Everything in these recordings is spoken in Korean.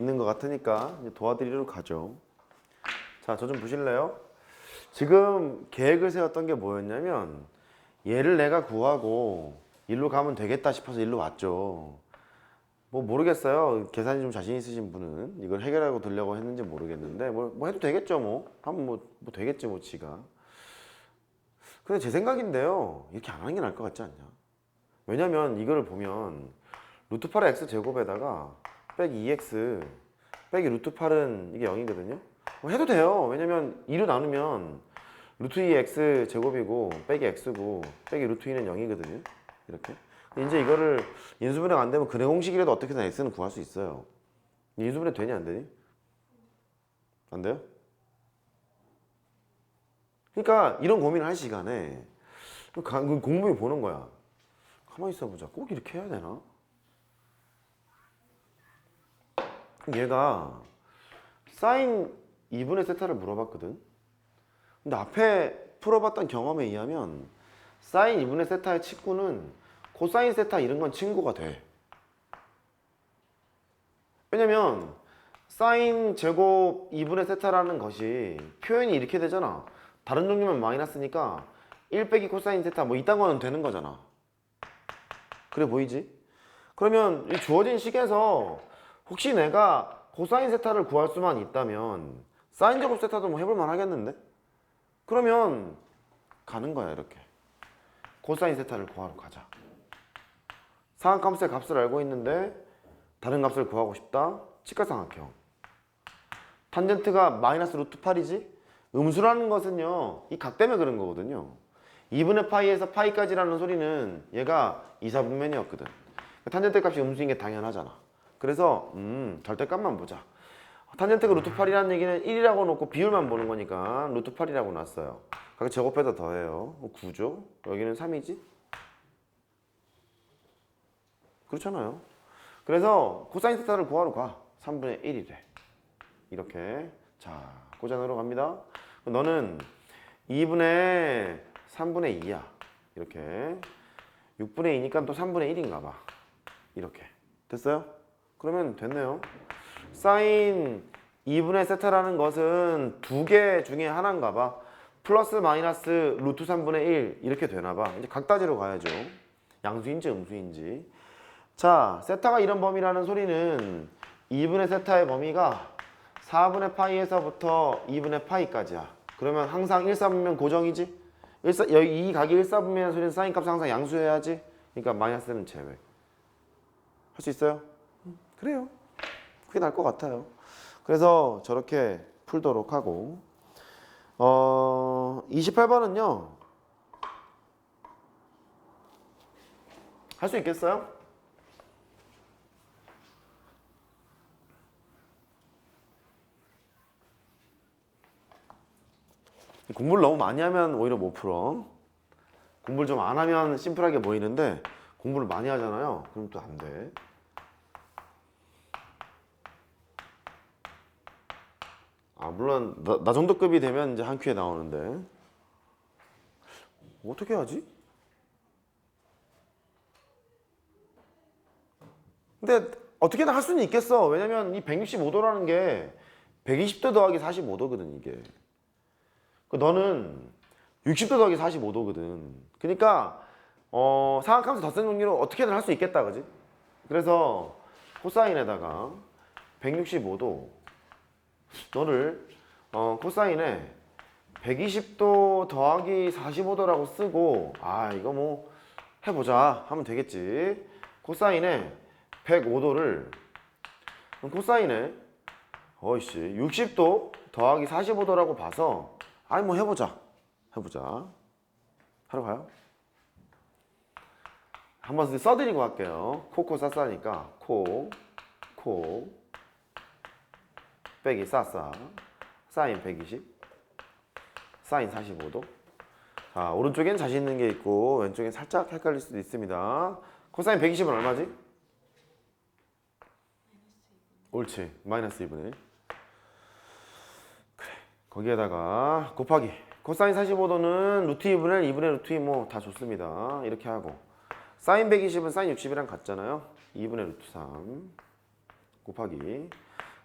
있는 것 같으니까 도와드리러 가죠. 자, 저 좀 보실래요? 지금 계획을 세웠던 게 뭐였냐면 얘를 내가 구하고 일로 가면 되겠다 싶어서 일로 왔죠. 뭐 모르겠어요. 계산이 좀 자신 있으신 분은 이걸 해결하고 들려고 했는지 모르겠는데 뭐, 뭐 해도 되겠죠 뭐. 하면 뭐, 뭐 되겠지 뭐 지가. 근데 제 생각인데요. 이렇게 안 하는 게 나을 것 같지 않냐? 왜냐면 이거를 보면 루트 8의 x 제곱에다가 빼기 2x 빼기 루트 8은 이게 0이거든요. 뭐 해도 돼요. 왜냐면 2로 나누면 루트 2x 제곱이고 빼기 x고 빼기 루트 2는 0이거든요. 이렇게. 이제 이거를 인수분해 안 되면 근해 공식이라도 어떻게든 x는 구할 수 있어요. 인수분해 되냐 안 되니? 안 돼요? 그러니까 이런 고민을 할 시간에 가- 그 공부해 보는 거야. 가만히 있어보자. 꼭 이렇게 해야 되나? 얘가 사인 2분의 세타를 물어봤거든. 근데 앞에 풀어봤던 경험에 의하면 사인 2분의 세타의 직구는 코사인 세타 이런 건 친구가 돼. 왜냐면 사인 제곱 2분의 세타라는 것이 표현이 이렇게 되잖아. 다른 종류면 마이너스니까 1 빼기 코사인 세타 뭐 이딴 거는 되는 거잖아. 그래 보이지? 그러면 이 주어진 식에서 혹시 내가 코사인 세타를 구할 수만 있다면 사인 제곱 세타도 뭐 해볼 만 하겠는데? 그러면 가는 거야 이렇게. 코사인 세타를 구하러 가자. 상한값의 값을 알고 있는데 다른 값을 구하고 싶다? 직각삼각형 탄젠트가 마이너스 루트 8이지? 음수라는 것은요 이 각 때문에 그런 거거든요. 2분의 파이에서 파이까지라는 소리는 얘가 이사분면이었거든. 탄젠트 값이 음수인 게 당연하잖아 그래서 음 절대값만 보자. 탄젠트가 루트 8이라는 얘기는 1이라고 놓고 비율만 보는 거니까 루트 8이라고 놨어요. 각각 제곱해서 더해요. 9죠? 여기는 3이지? 그렇잖아요. 그래서 코사인 세타를 구하러 가. 3분의 1이래. 이렇게. 자 고전으로 갑니다. 너는 2분의 3분의 2야. 이렇게. 6분의 2니까 또 3분의 1인가 봐. 이렇게. 됐어요? 그러면 됐네요. 사인 2분의 세타라는 것은 두 개 중에 하나인가 봐. 플러스 마이너스 루트 3분의 1 이렇게 되나 봐. 이제 각다지로 가야죠. 양수인지 음수인지. 자 세타가 이런 범위라는 소리는 2분의 세타의 범위가 4분의 파이에서부터 2분의 파이까지야. 그러면 항상 1사분면 고정이지? 1사, 여기 이 각이 1사분면 소리는 사인 값 항상 양수해야지. 그러니까 마이너스는 제외. 할 수 있어요? 음, 그래요 그게 나을 것 같아요. 그래서 저렇게 풀도록 하고 어 28번은요 할 수 있겠어요? 공부를 너무 많이 하면 오히려 못 풀어. 공부를 좀 안 하면 심플하게 보이는데 공부를 많이 하잖아요. 그럼 또 안 돼. 물론 나, 나 정도 급이 되면 이제 한 큐에 나오는데 어떻게 하지? 근데 어떻게든 할 수는 있겠어 왜냐면 이 165도라는 게 120도 더하기 45도거든 이게 그 너는 60도 더하기 45도거든 그러니까 어 상악함수 덧셈 정리로 어떻게든 할 수 있겠다 그지? 그래서 코사인에다가 165도 너를 어, 코사인에 120도 더하기 45도라고 쓰고 아 이거 뭐 해보자 하면 되겠지. 코사인에 105도를 코사인에 어이씨 60도 더하기 45도라고 봐서 아니 뭐 해보자. 해보자. 하러 가요? 한번 써드리고 할게요. 코코 싸싸니까. 코 코, 빼기 싸싸. 사인 120 사인 45도. 자 오른쪽엔 자신 있는 게 있고 왼쪽엔 살짝 헷갈릴 수도 있습니다. 코사인 120은 얼마지? 옳지. 마이너스 2분의 1 그래. 거기에다가 곱하기. 코사인 45도는 루트 2분의 1 2분의 루트 2 뭐 다 좋습니다. 이렇게 하고. 사인 120은 사인 60이랑 같잖아요. 2분의 루트 3 곱하기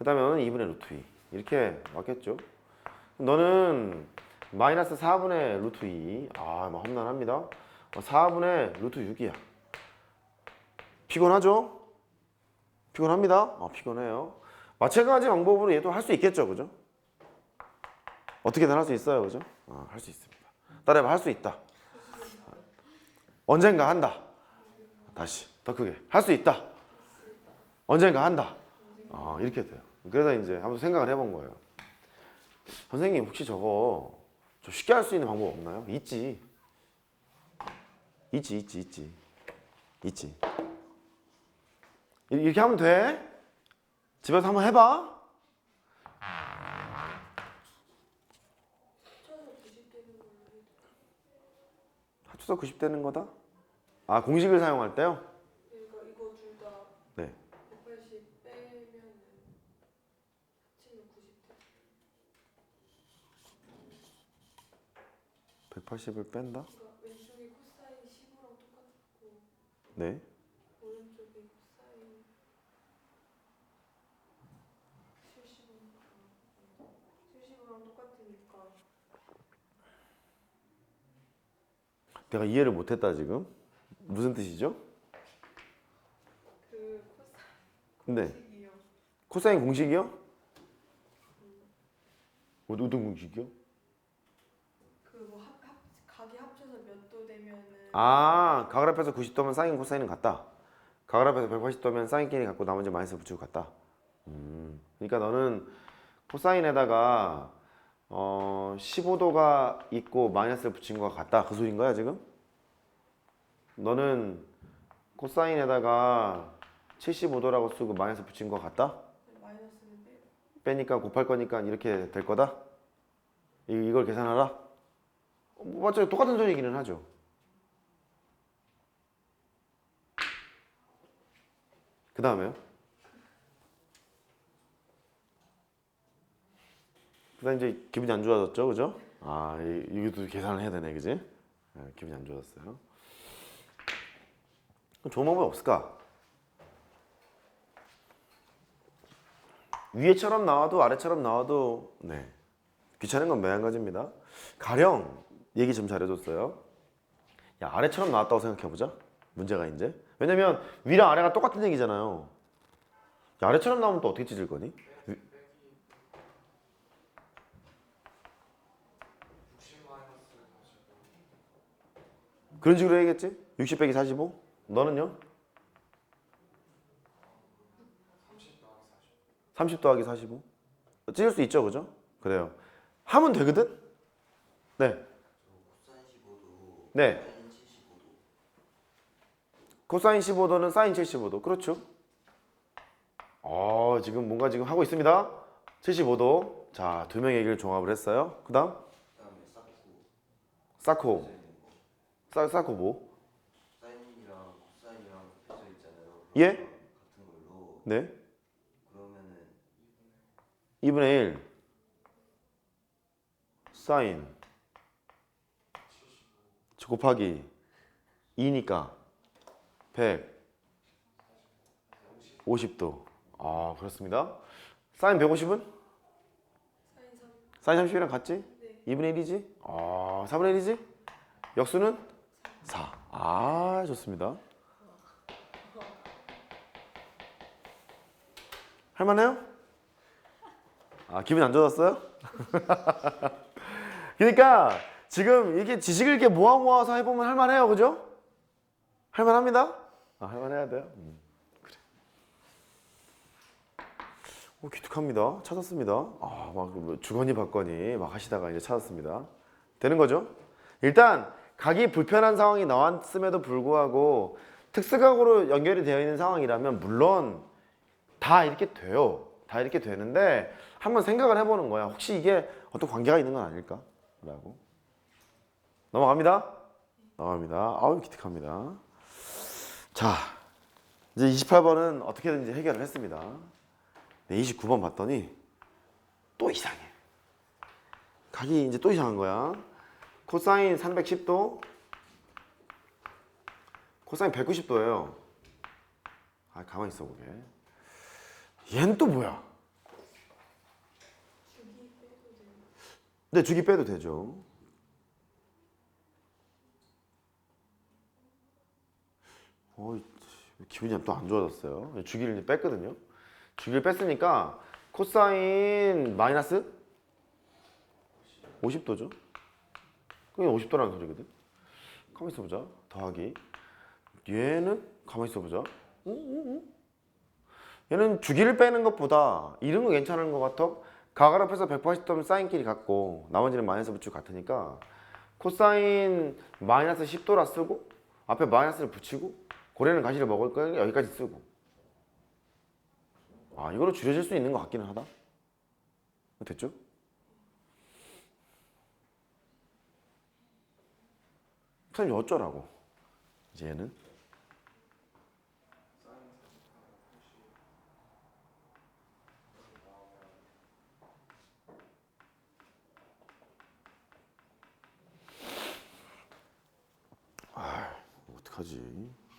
그 다음에 너는 2분의 루트 2 이렇게 맞겠죠? 너는 마이너스 4분의 루트 2 아, 뭐 험난합니다. 어, 4분의 루트 6이야. 피곤하죠? 피곤합니다. 어, 피곤해요. 마찬가지 방법으로 얘도 할 수 있겠죠 그죠? 어떻게든 할 수 있어요 그죠? 어, 할수 있습니다. 따라해봐 할 수 있다. 언젠가 한다. 다시 더 크게. 할 수 있다. 언젠가 한다. 아 이렇게 돼요 그래서 이제 한번 생각을 해본 거예요. 선생님 혹시 저거 좀 쉽게 할 수 있는 방법 없나요? 있지. 있지 있지 있지. 있지. 이- 이렇게 하면 돼? 집에서 한번 해봐. 합쳐서 90 되는 거다? 아 공식을 사용할 때요? 그러니까 네 180 빼면은 합치면 90대. 180을 뺀다? 왼쪽이 코사인 15랑 똑같고 네 오른쪽이 코사인 75랑 75랑 똑같으니까 내가 이해를 못했다 지금 무슨 뜻이죠? 그 근데 코사인이요. 코사인 공식이요? 어, 어떤 공식이요? 그뭐 합, 합 각이 합쳐서 몇 도 되면은 아 각을 앞에서 90도면 사인 코사인은 같다 각을 앞에서 180도면 사인끼리 갖고 나머지 마이너스 붙이고 같다 음, 그러니까 너는 코사인에다가 어, 15도가 있고 마이너스를 붙인 것 같다 그 소린 거야 지금? 너는 코사인에다가 75도라고 쓰고 마이너스 붙인 것 같다? 빼니까 곱할 거니까 이렇게 될 거다? 이, 이걸 계산하라? 어, 뭐 맞죠? 똑같은 소리이기는 하죠. 그 다음에요? 그 다음 이제 기분이 안 좋아졌죠, 그죠? 아, 이- 이것도 계산을 해야 되네, 그지? 네, 기분이 안 좋아졌어요. 좋은 방법이 없을까? 위에처럼 나와도 아래처럼 나와도 네 귀찮은 건 매한가지입니다. 가령 얘기 좀 잘해줬어요. 야 아래처럼 나왔다고 생각해보자. 문제가 이제 왜냐면 위랑 아래가 똑같은 얘기잖아요. 야, 아래처럼 나오면 또 어떻게 찢을 거니? 위- 그런 식으로 해야겠지? 60 빼기 45? 너는요? 30 더하기 45? 찢을 수 있죠, 그죠? 그래요. 하면 되거든? 네. 네. 코사인 15도는 사인 75도. 그렇죠. 어, 지금 뭔가 지금 하고 있습니다. 75도. 자, 두 명의 얘기를 종합을 했어요. 그 다음? 사코. 사, 사코 뭐? 사인이랑 코사인이랑 겹쳐 있잖아요. 예? 같은 걸로 네. 그러면은 2분의 1 사인 저 곱하기 2니까 100 50도 아 그렇습니다 사인 150은? 사인 3. 사인 30이랑 같지? 네. 2분의 1이지? 아 4분의 1이지? 역수는? 4 아 좋습니다 할만해요? 아 기분 안 좋았어요? 그러니까 지금 이게 지식을 이렇게 모아 모아서 해보면 할만해요, 그죠? 할만합니다. 아, 할만해야 돼요. 음, 그래. 오, 기특합니다. 찾았습니다. 아, 막뭐 주거니 받거니 막 하시다가 이제 찾았습니다. 되는 거죠? 일단 각이 불편한 상황이 나왔음에도 불구하고 특수각으로 연결이 되어 있는 상황이라면 물론 다 이렇게 돼요. 다 이렇게 되는데 한번 생각을 해보는 거야. 혹시 이게 어떤 관계가 있는 건 아닐까? 라고. 넘어갑니다. 넘어갑니다. 아우 기특합니다. 자, 이제 28번은 어떻게든지 해결을 했습니다. 네, 29번 봤더니 또 이상해. 각이 이제 또 이상한 거야. 코사인 310도, 코사인 190도예요. 아, 가만히 있어 보게. 얘는 또 뭐야? 네, 주기 빼도 되죠. 어이, 기분이 또 안 좋아졌어요. 주기를 뺐거든요. 주기를 뺐으니까 코사인 마이너스 50도죠. 그게 50도라는 소리거든. 가만히 있어보자. 더하기. 얘는 가만히 있어보자. 얘는 주기를 빼는 것보다 이런 거 괜찮은 것 같아. 가가 앞에서 180도 사인끼리 같고 나머지는 마이너스 붙이고 같으니까 코사인 마이너스 10도라 쓰고 앞에 마이너스를 붙이고 고래는 가시를 먹을 거니까 여기까지 쓰고 아 이거로 줄여질 수 있는 것 같기는 하다 됐죠? 선생님 어쩌라고 이제 얘는 어떡하지?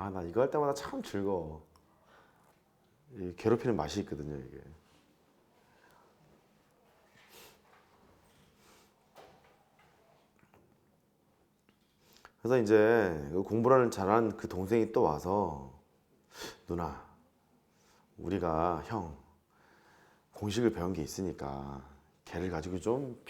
아, 나 이거 할 때마다 참 즐거워. 이 괴롭히는 맛이 있거든요, 이게. 그래서 이제 그 공부를 잘한 그 동생이 또 와서 누나 우리가 형 공식을 배운 게 있으니까 걔를 가지고 좀